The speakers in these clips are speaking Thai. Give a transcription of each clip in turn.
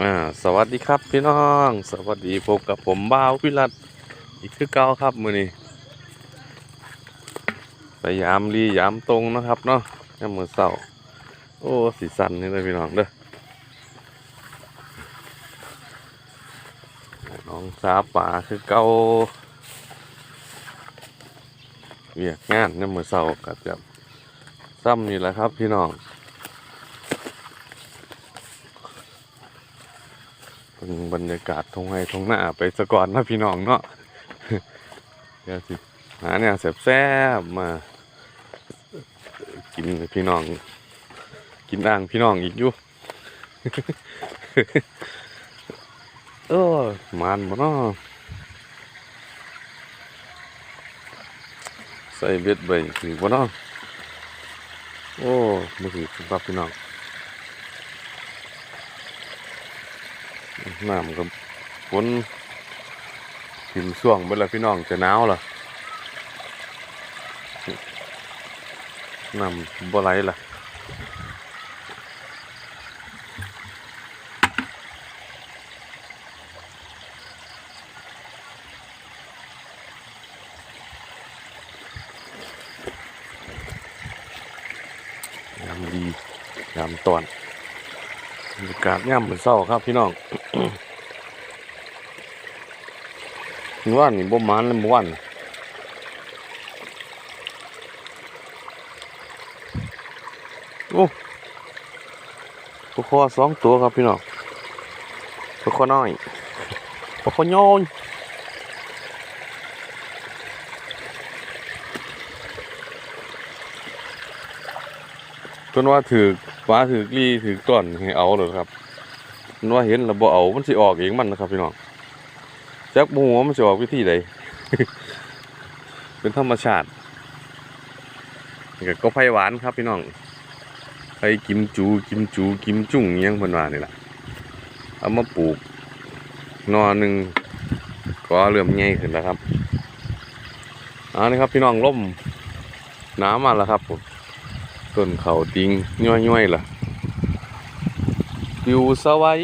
อ่าสวัสดีครับพี่น้อง สวัสดีพบกับผมบ้าวพิรัตอีกคือเก่าครับมือนี้พยายามรียามตรงนะครับเนาะยามมือเช้าโอ้สีสันนี่เลยพี่น้องเด้อน้องสาป่าคือเก่าเวียกงานยามมือเช้าก็จะซ้ำนี่แหละครับพี่น้อง บิ่งบรรยากาศทงไห้ทงหน้าไปสะก่อนนะพี่น้องเนาะเดี๋ยวสิหาเนี่ยแซ่บๆมากินพี่น้อง กินอ่างพี่น้องอีกอยู่เออมันบ่เนาะใส่เบ็ดใบถือบ่เนาะโอ้บ่ถือครับพี่น้อง น้ำกับฝนหิมช่วงเวลาพี่น้องจะหนาวล่ะน้ำบ่ไหลล่ะยามดียามตอนบรรยากาศย่ำเป็นเศร้าครับพี่น้อง มื่อวานนี่บ่มานเลยเมื่อวานโอ้ปลาคอสองตัวครับพี่น้องปลาคอน้อยปลาคอน้อยจนว่าถือฟ้าถือรีถือต้นให้เอาเลยครับ ว่าเห็นแล้วบ่เอามันสิออกเองมันนะครับพี่น้องจักบูว่ามันจะออกวิธีใดเป็นธรรมชาติก็ก็ไผ่หวานครับพี่น้องไผ่กิมจูกิมจูกิมจุ่งอิหยังเพิ่นว่านี่แหละเอามาปลูกนอหนึ่งก็เริ่มใหญ่ขึ้นแล้วครับเอันนี้ครับพี่น้องล่มน้ำมาแล้วครับผมต้นเขาติงย่อยๆล่ะ ปิวสวัย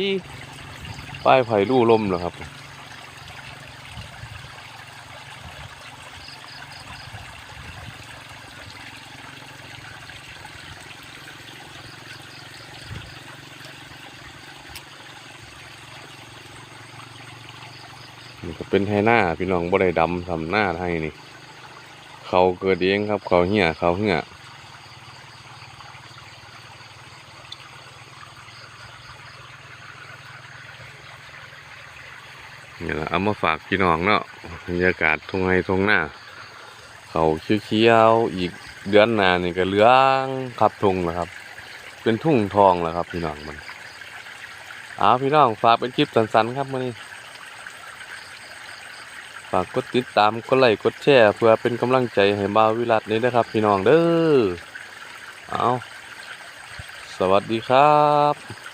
ป้ายไผ่ลู่ลมแล้วครับ นี่ก็เป็นไฮหน้าพี่น้องบ่ได้ดำทำหน้าให้นี่ เขาเกิดเองครับ เขาเหี้ยเขาเหี้ย นี่แหละเอามาฝากพี่น้องเนาะบรรยากาศทงไฮทงหน้า เขาเขียวๆอีกเดือนหน้านี่ก็เหลืองครับทงแล้วครับ เป็นทุ่งทองแล้วครับ พี่น้องมันเอาพี่น้องฝากเป็นคลิปสั้นๆครับมื้อนี้ฝากกดติดตามกดไลค์กดแชร์เพื่อเป็นกำลังใจให้บ่าววิรัตนี้นะครับ พี่น้องเด้อเอาสวัสดีครับ